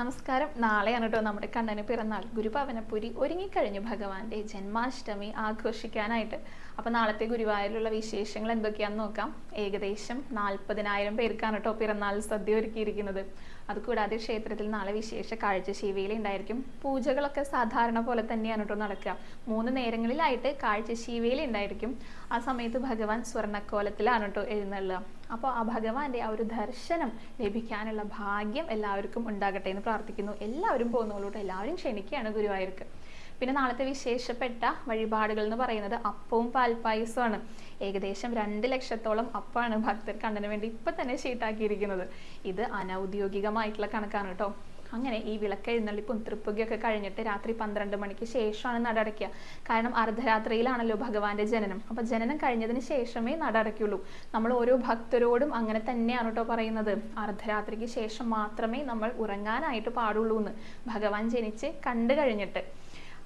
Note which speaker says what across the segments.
Speaker 1: നമസ്കാരം. നാളെയാണ് കേട്ടോ നമ്മുടെ കണ്ണന് പിറന്നാൾ. ഗുരുഭവനപുരി ഒരുങ്ങിക്കഴിഞ്ഞു ഭഗവാന്റെ ജന്മാഷ്ടമി ആഘോഷിക്കാനായിട്ട്. അപ്പോൾ നാളത്തെ ഗുരുവായൂരിലുള്ള വിശേഷങ്ങൾ എന്തൊക്കെയാണെന്ന് നോക്കാം. ഏകദേശം നാൽപ്പതിനായിരം പേർക്കാണ് കേട്ടോ പിറന്നാൾ സദ്യ ഒരുക്കിയിരിക്കുന്നത്. അതുകൂടാതെ ക്ഷേത്രത്തിൽ നാളെ വിശേഷ കാഴ്ച ശിവയില ഉണ്ടായിരിക്കും. പൂജകളൊക്കെ സാധാരണ പോലെ തന്നെയാണ് കേട്ടോ നടക്കുക. മൂന്ന് നേരങ്ങളിലായിട്ട് കാഴ്ച ശിവയില ഉണ്ടായിരിക്കും. ആ സമയത്ത് ഭഗവാൻ സ്വർണക്കോലത്തിലാണ് കേട്ടോ എഴുന്നള്ളുക. അപ്പോൾ ആ ഭഗവാന്റെ ആ ഒരു ദർശനം ലഭിക്കാനുള്ള ഭാഗ്യം എല്ലാവർക്കും ഉണ്ടാകട്ടെ എന്ന് പ്രാർത്ഥിക്കുന്നു. എല്ലാവരും പോകുന്നവരോട് എല്ലാവരും ക്ഷണിക്കുകയാണ് ഗുരുവായൂർക്ക്. പിന്നെ നാളത്തെ വിശേഷപ്പെട്ട വഴിപാടുകൾ എന്ന് പറയുന്നത് അപ്പവും പാൽപ്പായസമാണ് ഏകദേശം രണ്ട് ലക്ഷത്തോളം അപ്പമാണ് ഭക്തർ കണ്ണന് വേണ്ടി ഇപ്പം തന്നെ ഷീട്ടാക്കിയിരിക്കുന്നത് ഇത് അനൗദ്യോഗികമായിട്ടുള്ള കണക്കാണ് കേട്ടോ. അങ്ങനെ ഈ വിളക്ക് എഴുന്നള്ളിപ്പും തൃപ്പുകയൊക്കെ കഴിഞ്ഞിട്ട് രാത്രി പന്ത്രണ്ട് മണിക്ക് ശേഷമാണ് നട അടയ്ക്കുക. കാരണം അർദ്ധരാത്രിയിലാണല്ലോ ഭഗവാന്റെ ജനനം. അപ്പൊ ജനനം കഴിഞ്ഞതിന് ശേഷമേ നട അടയ്ക്കുള്ളൂ. നമ്മൾ ഓരോ ഭക്തരോടും അങ്ങനെ തന്നെയാണ് കേട്ടോ പറയുന്നത്. അർദ്ധരാത്രിക്ക് ശേഷം മാത്രമേ നമ്മൾ ഉറങ്ങാനായിട്ട് പാടുള്ളൂ എന്ന് ഭഗവാൻ ജനിച്ച് കണ്ടു കഴിഞ്ഞിട്ട്.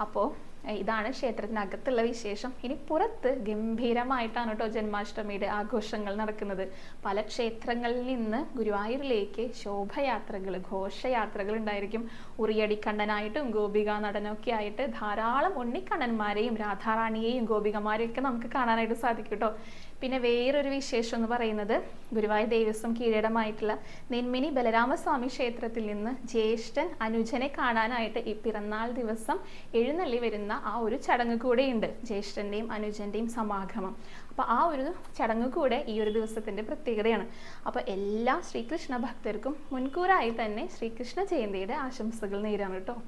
Speaker 1: അപ്പോൾ ഇതാണ് ക്ഷേത്രത്തിനകത്തുള്ള വിശേഷം. ഇനി പുറത്ത് ഗംഭീരമായിട്ടാണ് കേട്ടോ ജന്മാഷ്ടമിയുടെ ആഘോഷങ്ങൾ നടക്കുന്നത്. പല ക്ഷേത്രങ്ങളിൽ നിന്ന് ഗുരുവായൂരിലേക്ക് ശോഭയാത്രകൾ ഘോഷയാത്രകൾ ഉണ്ടായിരിക്കും ഉറിയടിക്കണ്ണനായിട്ടും ഗോപിക നടനൊക്കെ ആയിട്ട് ധാരാളം ഉണ്ണിക്കണ്ണന്മാരെയും രാധാറാണിയെയും ഗോപികമാരെയും ഒക്കെ നമുക്ക് കാണാനായിട്ട് സാധിക്കും കേട്ടോ. പിന്നെ വേറൊരു വിശേഷം എന്ന് പറയുന്നത് ഗുരുവായൂർ ദേവസ്വം കീഴടമായിട്ടുള്ള നെന്മിനി ബലരാമസ്വാമി ക്ഷേത്രത്തിൽ നിന്ന് ജ്യേഷ്ഠൻ അനുജനെ കാണാനായിട്ട് ഈ പിറന്നാൾ ദിവസം എഴുന്നള്ളി വരുന്ന ആ ഒരു ചടങ്ങ് കൂടെയുണ്ട് ജ്യേഷ്ഠന്റെയും അനുജന്റെയും സമാഗമം. അപ്പോൾ ആ ഒരു ചടങ്ങ് കൂടെ ഈ ഒരു ദിവസത്തിന്റെ പ്രത്യേകതയാണ്. അപ്പോൾ എല്ലാ ശ്രീകൃഷ്ണ ഭക്തർക്കും മുൻകൂറായി തന്നെ ശ്രീകൃഷ്ണ ജയന്തിയുടെ ആശംസകൾ നേരാണ് കേട്ടോ.